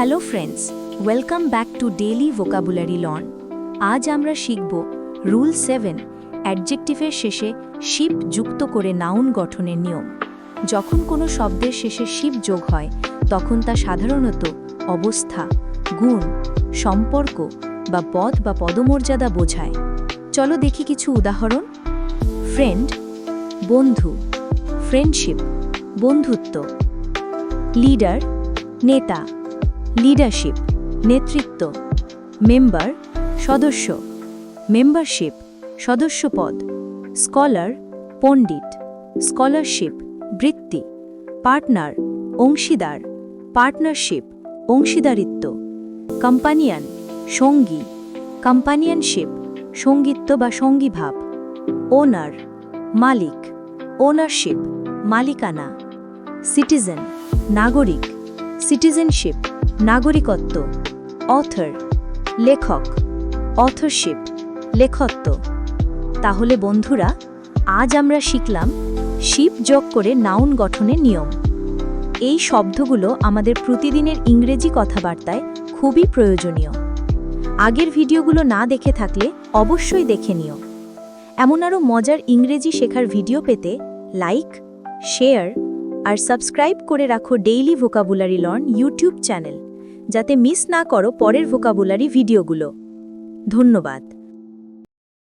Hello friends welcome back to daily vocabulary learn আজ আমরা শিখব রুল সেভেন অ্যাডজেক্টিভের শেষে শিপ যুক্ত করে নাউন গঠনের নিয়ম। যখন কোনো শব্দের শেষে শিপ যোগ হয়, তখন তা সাধারণত অবস্থা, গুণ, সম্পর্ক বা পদ বা পদমর্যাদা বোঝায়। চলো দেখি কিছু উদাহরণ। ফ্রেন্ড বন্ধু ফ্রেন্ডশিপ বন্ধুত্ব। লিডার নেতা। লিডারশিপ নেতৃত্ব মেম্বার সদস্য মেম্বারশিপ সদস্যপদ স্কলার পণ্ডিত স্কলারশিপ বৃত্তি পার্টনার অংশীদার পার্টনারশিপ অংশীদারিত্ব কম্পানিয়ান সঙ্গী কম্পানিয়ানশিপ সঙ্গীত্ব বা সঙ্গীভাব ওনার মালিক ওনারশিপ মালিকানা সিটিজেন নাগরিক সিটিজেনশিপ নাগরিকত্ব অথর লেখক অথরশিপ লেখত্ব। তাহলে বন্ধুরা, আজ আমরা শিখলাম শিপ যোগ করে নাউন গঠনের নিয়ম। এই শব্দগুলো আমাদের প্রতিদিনের ইংরেজি কথাবার্তায় খুবই প্রয়োজনীয়। আগের ভিডিওগুলো না দেখে থাকলে অবশ্যই দেখে নিও। এমন আরও মজার ইংরেজি শেখার ভিডিও পেতে লাইক শেয়ার আর সাবস্ক্রাইব করে রাখো daily vocabulary learn YouTube channel যাতে মিস না করো পরের ভোকাবুলারি ভিডিওগুলো। ধন্যবাদ।